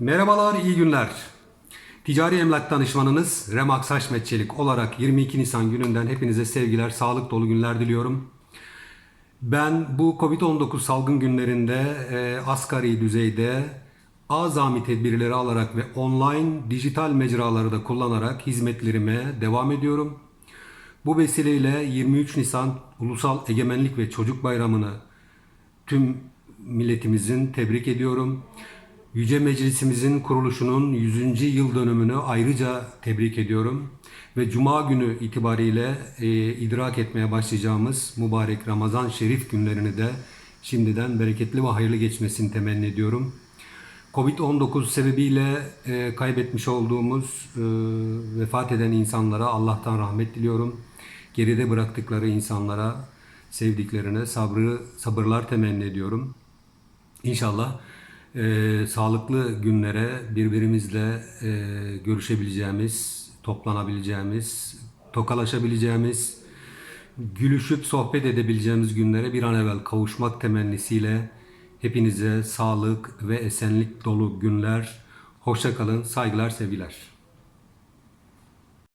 Merhabalar, iyi günler. Ticari emlak danışmanınız Remax Haşmet Çelik olarak 22 Nisan gününden hepinize sevgiler, sağlık dolu günler diliyorum. Ben bu Covid-19 salgın günlerinde e, asgari düzeyde azami tedbirleri alarak ve online dijital mecraları da kullanarak hizmetlerime devam ediyorum. Bu vesileyle 23 Nisan Ulusal Egemenlik ve Çocuk Bayramı'nı tüm milletimizin tebrik ediyorum. Yüce Meclisimizin kuruluşunun 100. yıl dönümünü ayrıca tebrik ediyorum. Ve Cuma günü itibariyle e, idrak etmeye başlayacağımız mübarek Ramazan Şerif günlerini de şimdiden bereketli ve hayırlı geçmesini temenni ediyorum. Covid-19 sebebiyle e, kaybetmiş olduğumuz, e, vefat eden insanlara Allah'tan rahmet diliyorum. Geride bıraktıkları insanlara, sevdiklerine sabrı, sabırlar temenni ediyorum. İnşallah e, sağlıklı günlere birbirimizle e, görüşebileceğimiz, toplanabileceğimiz, tokalaşabileceğimiz, gülüşüp sohbet edebileceğimiz günlere bir an evvel kavuşmak temennisiyle hepinize sağlık ve esenlik dolu günler. Hoşça kalın, saygılar, sevgiler.